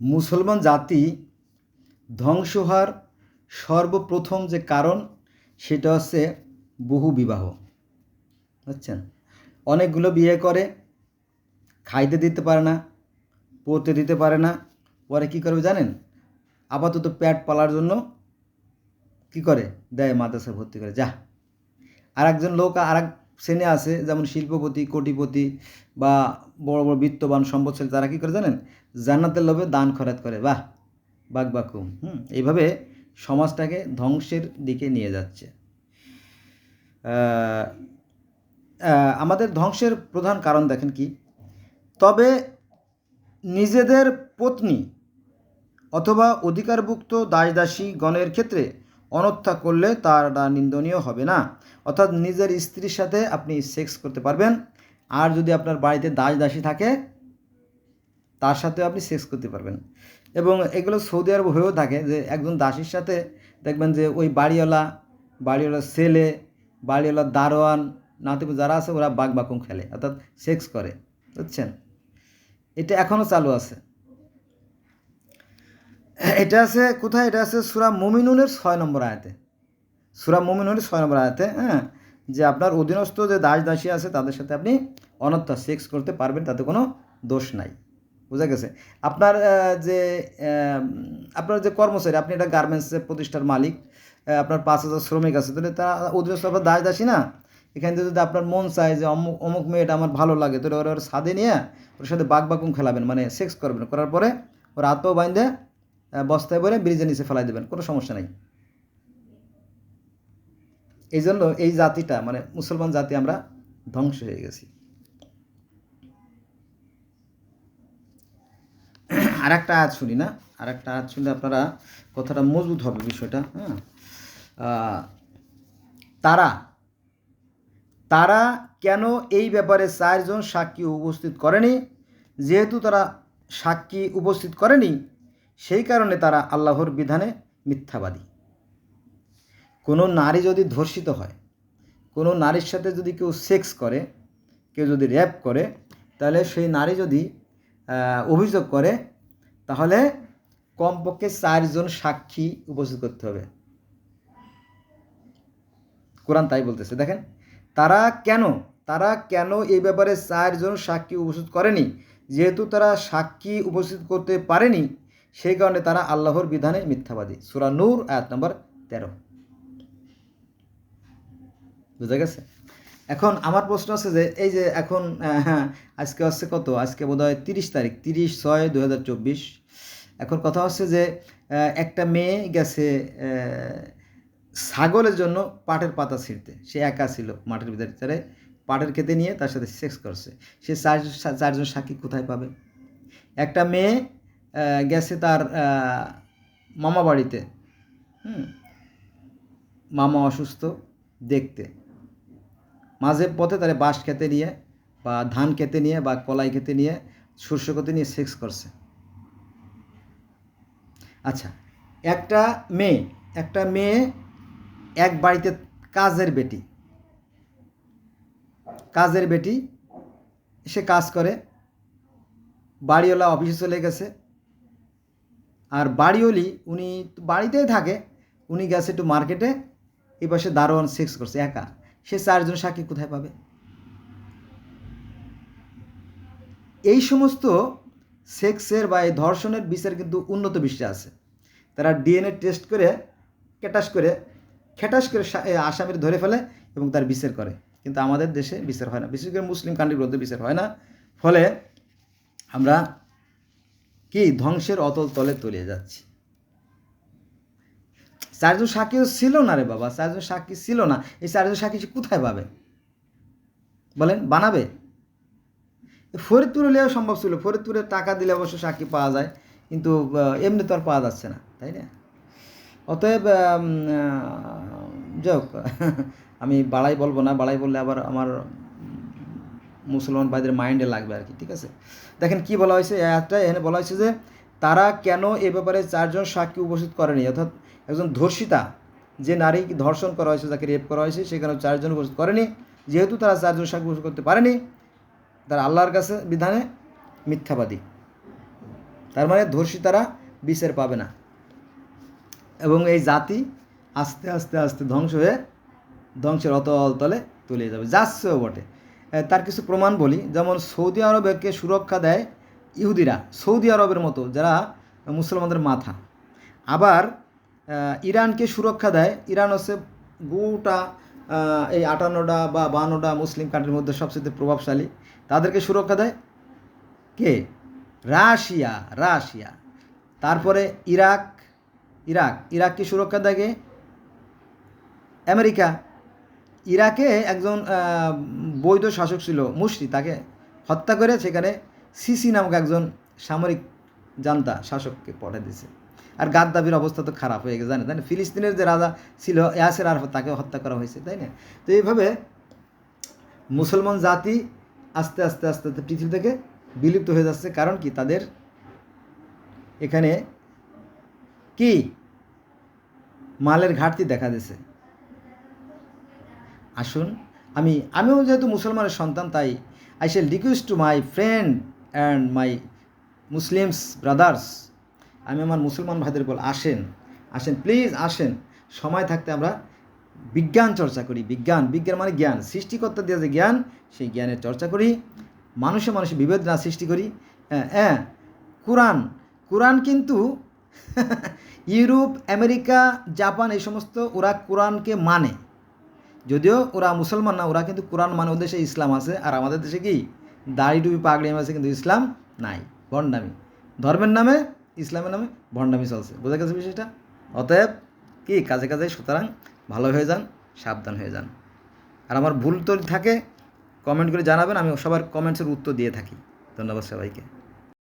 মুসলমান জাতি ধ্বংস হওয়ার সর্বপ্রথম যে কারণ, সেটা হচ্ছে বহু বিবাহ। বুঝছেন? অনেকগুলো বিয়ে করে, খাইতে দিতে পারে না, পড়তে দিতে পারে না। পরে কী করবে জানেন? আপাতত প্যাট পালার জন্য কি করে? দেয় মাদ্রাসা ভর্তি করে। যা আর একজন লোক আর এক শ্রেণি আছে, যেমন শিল্পপতি, কোটিপতি বা বড় বড় বিত্তবান, সম্পদশালী, তারা কী করে জানেন? জান্নাতের লোভে দান খরাত করে। বাহ! বাক বাকুম। হুম, এইভাবে সমাজটাকে ধ্বংসের দিকে নিয়ে যাচ্ছে। আমাদের ধ্বংসের প্রধান কারণ দেখেন কি? তবে নিজেদের পত্নী অথবা অধিকারভুক্ত দাস দাসী গণের ক্ষেত্রে অনর্থা করলে তার নিন্দনীয় হবে না। অর্থাৎ নিজের স্ত্রীর সাথে আপনি সেক্স করতে পারবেন। আর যদি আপনার বাড়িতে দাস দাসী থাকে, তার সাথে আপনি সেক্স করতে পারবেন। এবং এগুলো সৌদি আরব হয়েও থাকে যে একজন দাসীর সাথে দেখবেন যে ওই বাড়িওয়ালা বাড়িওয়ালা ছেলে, বাড়িওয়ালা দারোয়ান নাতিপু যারা আছে ওরা বাঘ বাকুম খেলে, অর্থাৎ সেক্স করে, বুঝছেন? এটা এখনও চালু আছে। এটা আছে কোথায়? এটা আছে সুরা মুমিনুনের ছয় নম্বর আয়াতে। সুরা মুমিনুনের ছয় নম্বর আয়াতে হ্যাঁ? যে আপনার অধীনস্থ যে দাস দাসী আছে তাদের সাথে আপনি অনর্থা সেক্স করতে পারবেন তাতে কোনো দোষ নাই। বুঝা গেছে? আপনার যে আপনার যে কর্মচারী আপনি একটা গার্মেন্টসের প্রতিষ্ঠার মালিক আপনার পাঁচ হাজার শ্রমিক আছে তাহলে তারা অধীনস্থ আপনার দাস দাসী না? এখান যদি আপনার মন চায় যে অমুক অমুক মেয়েটা আমার ভালো লাগে তাহলে ওরা ওর সাদে নিয়ে ওর সাথে বাঘ বাকুম খেলাবেন মানে সেক্স করবেন। করার পরে ওর আহ, বস্তায় ভরে ব্রিজের নিচে ফেলাই দেবেন, কোনো সমস্যা নেই। এই জন্য এই জাতিটা মানে মুসলমান জাতি আমরা ধ্বংস হয়ে গেছি। আর একটা আয়াত শুনি না? আর একটা আয়াত শুনলে আপনারা কথাটা মজবুত হবে বিষয়টা হ্যাঁ? তারা তারা কেন এই ব্যাপারে চারজন সাক্ষী উপস্থিত করেনি? যেহেতু তারা সাক্ষী উপস্থিত করেনি সেই কারণে তারা আল্লাহর বিধানে মিথ্যাবাদী। কোনো নারী যদি ধর্ষিত হয়, কোনো নারীর সাথে যদি কেউ সেক্স করে, কেউ যদি র্যাপ করে, তাহলে সেই নারী যদি অভিযোগ করে, তাহলে কমপক্ষে চারজন সাক্ষী উপস্থিত করতে হবে। কোরআন তাই বলতেছে, দেখেন, তারা কেন তারা কেন এই ব্যাপারে চারজন সাক্ষী উপস্থিত করেনি? যেহেতু তারা সাক্ষী উপস্থিত করতে পারেনি সেই কারণে তারা আল্লাহর বিধানে মিথ্যাবাদী। সুরা নূর, আয়াত নম্বর তেরো। বুঝা গেছে? এখন আমার প্রশ্ন আছে যে, এই যে এখন হ্যাঁ আজকে হচ্ছে কত? আজকে বোধ হয় তিরিশ তারিখ, তিরিশ ছয় দু এখন কথা হচ্ছে যে একটা মেয়ে গেছে ছাগলের জন্য পাটের পাতা ছিঁড়তে। সে একা ছিল মাঠের ভিতরে পাটের খেতে নিয়ে তার সাথে সেক্স করছে। সে চার, চারজন সাক্ষী কোথায় পাবে? একটা মেয়ে গেছে তার মামা বাড়িতে। হুম? মামা অসুস্থ দেখতে। মাঝে পথে তারা বাঁশ খেতে নিয়ে বা ধান খেতে নিয়ে বা কলাই খেতে নিয়ে শস্য খেতে নিয়ে সেক্স করছে। আচ্ছা একটা মেয়ে একটা মেয়ে এক বাড়িতে কাজের বেটি। কাজের বেটি, সে কাজ করে, বাড়িওয়ালা অফিসে চলে গেছে। আর বাড়িওলি উনি বাড়িতেই থাকে, উনি গেছে একটু মার্কেটে, এই পাশে দারোয়ান সেক্স করছে, একা। সে চারজন সাক্ষী কোথায় পাবে? এই সমস্ত সেক্সের বা এই ধর্ষণের বিচার কিন্তু উন্নত বিশ্বে আছে। তারা ডিএনএ টেস্ট করে ক্যাটাস করে, খেটাস করে আসামির ধরে ফেলে এবং তার বিচার করে। কিন্তু আমাদের দেশে বিচার হয় না। বিশেষ করে মুসলিম কান্ট্রিগুলোতে বিচার হয় না। ফলে আমরা কি? ধ্বংসের অতল তলে তলিয়ে যাচ্ছি। চারজন সাক্ষীও ছিল না রে বাবা চারজন সাক্ষী ছিল না। এই চারজন সাক্ষী সে কোথায় পাবে? বলেন, বানাবে? ফরিদপুর হলেও সম্ভব ছিল, ফরিদপুরে টাকা দিলে অবশ্য সাক্ষী পাওয়া যায়, কিন্তু এমনি তো আর পাওয়া যাচ্ছে না, তাই না? অতএব যাই আমি বাড়াই বলব না, বাড়াই বললে আবার আমার মুসলমান ভাইদের মাইন্ডে লাগবে আর কি ঠিক আছে? দেখেন কি বলা হয়েছে আয়াতটা এখানে বলা হয়েছে যে, তারা কেন এ ব্যাপারে চারজন সাক্ষী উপস্থিত করেনি? অর্থাৎ একজন ধর্ষিতা, যে নারী ধর্ষণ করা হয়েছে, যাকে রেপ করা হয়েছে সেখানে চারজন উপস্থিত করেনি? যেহেতু তারা চারজন সাক্ষী উপস্থিত করতে পারেনি, তারা আল্লাহর কাছে বিধানে মিথ্যাবাদী। তার মানে ধর্ষিতারা বিচার পাবে না। এবং এই জাতি আস্তে আস্তে আস্তে ধ্বংস হয়ে ধ্বংসের অতল তলে তলিয়ে যাবে। যাচ্ছেও বটে। তার কিছু প্রমাণ বলি। যেমন সৌদি আরবকে সুরক্ষা দেয় ইহুদিরা, সৌদি আরবের মতো, যারা মুসলমানদের মাথা। আবার ইরানকে সুরক্ষা দেয়। ইরান হচ্ছে গোটা এই আটান্নটা বা বাহান্নটা মুসলিম কান্ট্রির মধ্যে সবচেয়ে প্রভাবশালী। তাদেরকে সুরক্ষা দেয় কে? Russia Russia. তারপরে ইরাক ইরাক। ইরাককে সুরক্ষা দেয় কে? আমেরিকা। ইরাকে একজন বৈধ শাসক ছিল মুশরি তাকে হত্যা করে সেখানে সিসি নামক একজন সামরিক জান্তা শাসককে পাঠিয়ে দিয়েছে। আর গাদ্দাফির অবস্থা তো খারাপ হয়ে গেছে জানে তাই না? ফিলিস্তিনের যে রাজা ছিল, ইয়াসের আরফত তাকে হত্যা করা হয়েছে, তাই না? তো এইভাবে মুসলমান জাতি আস্তে আস্তে আস্তে আস্তে পৃথিবী থেকে বিলুপ্ত হয়ে যাচ্ছে। কারণ কি? তাদের এখানে কি? মালের ঘাটতি দেখা দিয়েছে। আসুন। আমি, আমিও যেহেতু মুসলমানের সন্তান, তাই I shall request to my friend and my Muslims brothers আমি আমার মুসলমান ভাইদের বল আসেন। আসেন প্লিজ আসেন। সময় থাকতে আমরা বিজ্ঞান চর্চা করি। বিজ্ঞান বিজ্ঞান মানে জ্ঞান। সৃষ্টিকর্তা দিয়ে যে জ্ঞান, সেই জ্ঞানের চর্চা করি। মানুষে মানুষে বিভেদ না সৃষ্টি করি। হ্যাঁ হ্যাঁ কোরআন কোরআন কিন্তু ইউরোপ, আমেরিকা, জাপান এই সমস্ত ওরা কোরআনকে মানে। যদিও ওরা মুসলমান না, ওরা কিন্তু কোরআন মানে ওদের দেশে ইসলাম আছে। আর আমাদের দেশে কি? দাড়ি টুপি পাগড়ি আছে, কিন্তু ইসলাম নাই, ভণ্ডামি। ধর্মের নামে, ইসলামের নামে ভণ্ডামি চলছে। বোঝা গেছে বিষয়টা? অতএব কি, কাজে কাজে সুতরাং ভালো হয়ে যান, সাবধান হয়ে যান। আর আমার ভুল তো থাকে কমেন্ট করে জানাবেন, আমি সবার কমেন্টসের উত্তর দিয়ে থাকি। ধন্যবাদ সবাইকে।